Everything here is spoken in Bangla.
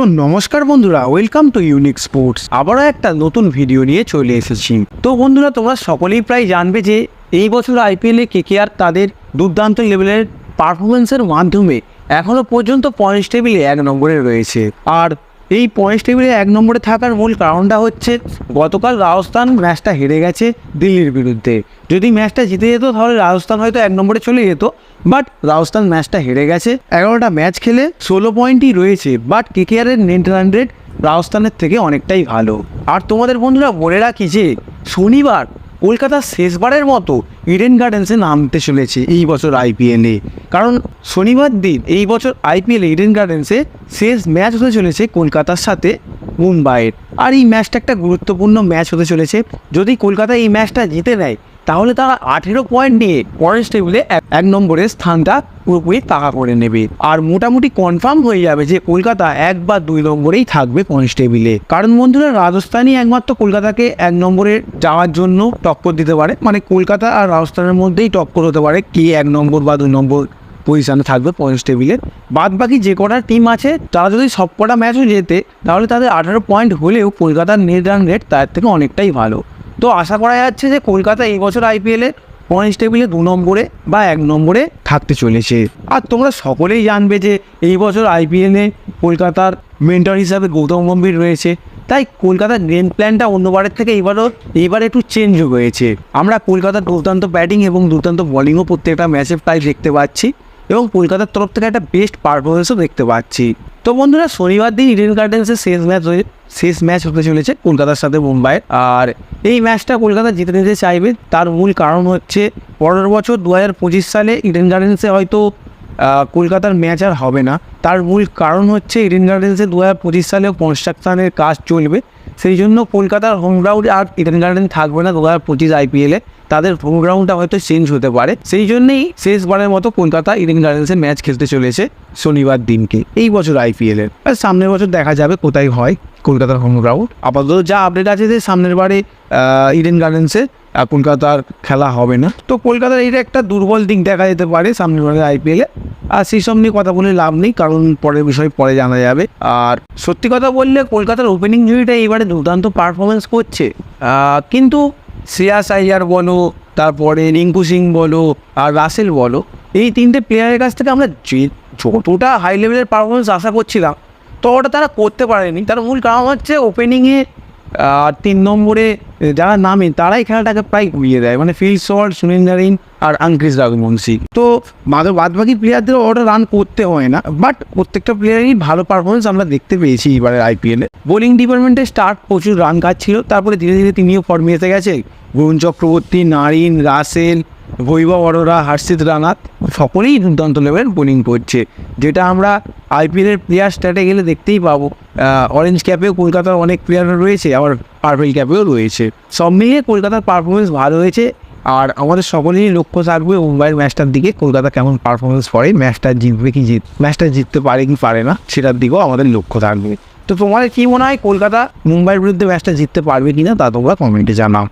তো নমস্কার বন্ধুরা ওয়েলকাম টু ইউনিক স্পোর্টস আবারও একটা নতুন ভিডিও নিয়ে চলে এসেছি। তো বন্ধুরা, তোমরা সকলেই প্রায় জানবে যে এই বছর আইপিএলে কেকেআর তাদের দুর্দান্ত লেভেলের পারফরমেন্সের মাধ্যমে এখনও পর্যন্ত পয়েন্টস টেবিলে এক নম্বরে রয়েছে। আর এই পয়েন্টস টেবিলে এক নম্বরে থাকার মূল কারণটা হচ্ছে, গতকাল রাজস্থান ম্যাচটা হেরে গেছে দিল্লির বিরুদ্ধে। যদি ম্যাচটা জিতে যেত, তাহলে রাজস্থান হয়তো এক নম্বরে চলে যেত বাট রাজস্থান ম্যাচটা হেরে গেছে। এগারোটা ম্যাচ খেলে ষোলো পয়েন্টই রয়েছে বাট কেকেআরের নেট রেট রাজস্থানের থেকে অনেকটাই ভালো। আর তোমাদের বন্ধুরা বলে রাখি যে, শনিবার কলকাতার শেষবারের মতো ইডেন গার্ডেন্সে নামতে চলেছে এই বছর আইপিএলে কারণ শনিবার দিন এই বছর আইপিএলে ইডেন গার্ডেন্সে শেষ ম্যাচ হতে চলেছে কলকাতার সাথে মুম্বাইয়ের। আর এই ম্যাচটা একটা গুরুত্বপূর্ণ ম্যাচ হতে চলেছে। যদি কলকাতা এই ম্যাচটা জিতে নেয়, তাহলে তারা আঠেরো পয়েন্ট নিয়ে পয়েন্টস টেবিলে এক নম্বরের স্থানটা পুরোপুরি তাকা করে নেবে। আর মোটামুটি কনফার্ম হয়ে যাবে যে কলকাতা এক বা দুই নম্বরেই থাকবে পয়েন্টস টেবিলে কারণ বন্ধুরা, রাজস্থানই একমাত্র কলকাতাকে এক নম্বরে যাওয়ার জন্য টক্কর দিতে পারে। মানে কলকাতা আর রাজস্থানের মধ্যেই টক্কর হতে পারে কে এক নম্বর বা দুই নম্বর পজিশানে থাকবে পয়েন্টস টেবিলে বাদ বাকি যে কটা টিম আছে, তারা যদি সব কটা ম্যাচও জেতে তাহলে তাদের আঠারো পয়েন্ট হলেও কলকাতার নেট রান রেট তার থেকে অনেকটাই ভালো। তো আশা করা যাচ্ছে যে কলকাতা এই বছর আইপিএলে পয়েন্টস টেবিলে দু নম্বরে বা এক নম্বরে থাকতে চলেছে। আর তোমরা সকলেই জানবে যে এই বছর আইপিএলে কলকাতার মেন্টর হিসাবে গৌতম গম্ভীর রয়েছে। তাই কলকাতার গেম প্ল্যানটা অন্যবারের থেকে এবারও এইবার একটু চেঞ্জ হয়েছে। আমরা কলকাতার দুর্দান্ত ব্যাটিং এবং দুর্দান্ত বলিংও প্রত্যেকটা ম্যাচে প্রায় দেখতে পাচ্ছি এবং কলকাতার তরফ থেকে একটা বেস্ট পারফরমেন্সও দেখতে পাচ্ছি। তো বন্ধুরা শনিবার দিন ইডেন গার্ডেন্সের শেষ ম্যাচ হয়ে শেষ ম্যাচ হতে চলেছে কলকাতার সাথে মুম্বাইয়ের আর এই ম্যাচটা কলকাতা জিতে নিতে চাইবে, তার মূল কারণ হচ্ছে পরের বছর দু হাজার পঁচিশ সালে ইডেন গার্ডেন্সে হয়তো কলকাতার ম্যাচ আর হবে না। তার মূল কারণ হচ্ছে ইডেন গার্ডেন্সে দু হাজার পঁচিশ সালেও কনস্ট্রাকশানের কাজ চলবে। সেই জন্য কলকাতার হোম গ্রাউন্ড আর ইডেন গার্ডেন থাকবে না দু হাজার পঁচিশ আইপিএলে তাদের হোম গ্রাউন্ডটা হয়তো চেঞ্জ হতে পারে। সেই জন্যেই শেষবারের মতো কলকাতা ইডেন গার্ডেন্সের ম্যাচ খেলতে চলেছে শনিবার দিনকে। এই বছর আইপিএলের আর সামনের বছর দেখা যাবে কোথায় হয় কলকাতার হোম গ্রাউন্ড আপাতত যা আপডেট আছে যে সামনের বারে ইডেন গার্ডেন্সে আহ, কলকাতার খেলা হবে না। তো কলকাতার এটা একটা দুর্বল দিক দেখা যেতে পারে সামনের বারে আইপিএলে আর সেই সব নিয়ে কথা বলে লাভ নেই, কারণ পরের বিষয় পরে জানা যাবে। আর সত্যি কথা বললে কলকাতার ওপেনিং জুড়িটা এবারে দুর্দান্ত পারফরমেন্স করছে। কিন্তু শ্রেয়াস আইয়ার বলো, তারপরে রিঙ্কু সিং বলো, আর রাসেল বলো, এই তিনটে প্লেয়ারের কাছ থেকে আমরা যে যতটা হাই লেভেলের পারফরমেন্স আশা করছিলাম তো ওটা তারা করতে পারেনি। তার মূল কারণ হচ্ছে ওপেনিংয়ে আর তিন নম্বরে যারা নামে, তারাই খেলাটাকে প্রায় ঘুরিয়ে দেয়। মানে ফিল শর্ট সুনীল নারিন আর আঙ্ক্রিস রাঘুবংশী তো বাদ বাকি প্লেয়ারদের ওটা রান করতে হয় না বাট প্রত্যেকটা প্লেয়ারই ভালো পারফরমেন্স আমরা দেখতে পেয়েছি এবারে আইপিএলে বোলিং ডিপার্টমেন্টে স্টার্ট প্রচুর রান কাটছিল, তারপরে ধীরে ধীরে তিনিও ফর্মে এসে গেছে। বরুণ চক্রবর্তী, নারিন, রাসেল বৈভব অরোরা, হর্ষিত রানাত, সকলেই দুর্দান্ত লেভেল বোলিং করছে। যেটা আমরা আইপিএলের প্লেয়ার স্ট্যাটে গেলে দেখতেই পাবো। অরেঞ্জ ক্যাপেও কলকাতার অনেক প্লেয়ার রয়েছে, আবার পার্পেল ক্যাপেও রয়েছে। সব মিলিয়ে কলকাতার পারফরমেন্স ভালো হয়েছে, আর আমাদের সকলেরই লক্ষ্য থাকবে মুম্বাইয়ের ম্যাচটার দিকে, কলকাতা কেমন পারফরমেন্স করে ম্যাচটা জিতবে কি জিত ম্যাচটা জিততে পারে কি পারে না, সেটার দিকেও আমাদের লক্ষ্য থাকবে। তো তোমাদের কী মনে হয় কলকাতা মুম্বাইয়ের বিরুদ্ধে ম্যাচটা জিততে পারবে কি না তা তোমরা কমেন্টে জানাও।